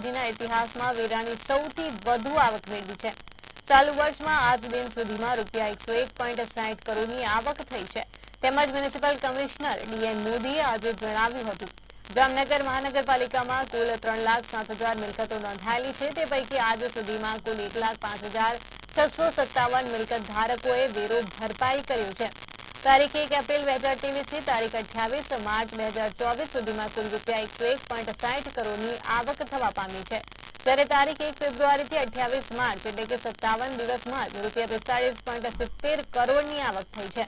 સુધીના ઇતિહાસમાં વેરાની સૌથી વધુ આવક મેળવી છે. ચાલુ વર્ષમાં આજ દિન સુધીમાં રૂપિયા એકસો એક પોઈન્ટ સાહીઠ કરોડની આવક થઈ છે. તેમજ મ્યુનિસિપલ કમિશનર ડીએન મોદીએ આજે જણાવ્યું હતું. જામનગર મહાનગરપાલિકામાં કુલ ત્રણ લાખ સાત હજાર મિલકતો નોંધાયેલી છે. તે પૈકી આજ સુધીમાં કુલ એક લાખ પાંચ હજાર છસો સત્તાવન મિલકત ધારકોએ વેરો ભરપાઈ કર્યો છે. તારીખ એક એપ્રિલ બે હજાર ત્રેવીસથી તારીખ અઠ્યાવીસ માર્ચ બે હજાર ચોવીસ સુધીમાં કુલ રૂપિયા એકસો એક પોઈન્ટ સાઠ કરોડની આવક થવા પામી છે. જ્યારે તારીખ એક ફેબ્રુઆરીથી અઠ્યાવીસ માર્ચ એટલે કે સત્તાવન દિવસમાં રૂપિયા પિસ્તાળીસ પોઈન્ટ સિત્તેર કરોડની આવક થઈ છે.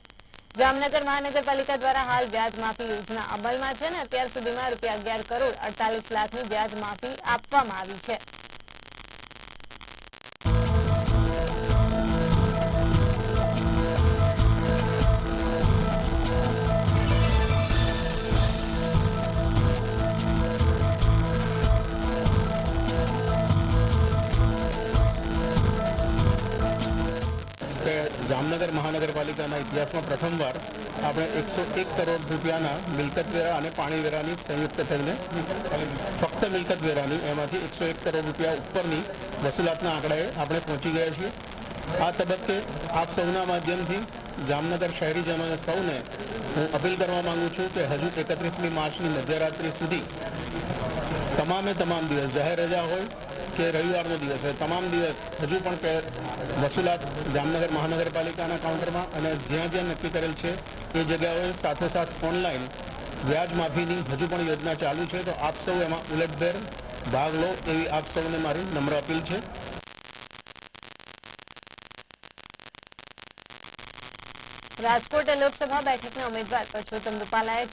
જામનગર મહાનગરપાલિકા દ્વારા હાલ વ્યાજ માફી યોજના અમલમાં છે અને અત્યાર સુધીમાં રૂપિયા અગિયાર કરોડ અડતાલીસ લાખની વ્યાજ માફી આપવામાં આવી છે. જામનગર મહાનગરપાલિકાના ઇતિહાસમાં પ્રથમવાર આપણે એકસો એક કરોડ રૂપિયાના મિલકત વેરા અને પાણીવેરાની સંયુક્ત થઈને ફક્ત મિલકત વેરાની એમાંથી એકસો એક કરોડ રૂપિયા ઉપરની વસૂલાતના આંકડાએ આપણે પહોંચી ગયા છીએ. આ તબક્કે આપ સૌના માધ્યમથી જામનગર શહેરીજનોને સૌને હું અપીલ કરવા માગું છું કે હજુ એકત્રીસમી માર્ચની મધ્યરાત્રિ સુધી તમામે તમામ દિવસ. જાહેર રજા હોય કે રવિવારનો દિવસ હોય, તમામ દિવસ હજુ પણ વસૂલાત જામનગર મહાનગરપાલિકાના કાઉન્ટરમાં અને જ્યાં જ્યાં નક્કી કરેલ છે એ જગ્યાઓએ સાથોસાથ ઓનલાઈન વ્યાજ માફીની હજુ પણ યોજના ચાલુ છે. તો આપ સૌ એમાં ઉલટભેર ભાગ લો એવી આપ સૌને મારી નમ્ર અપીલ છે. રાજકોટ લોકસભા બેઠકના ઉમેદવાર પરસોત્તમ રૂપાલાએ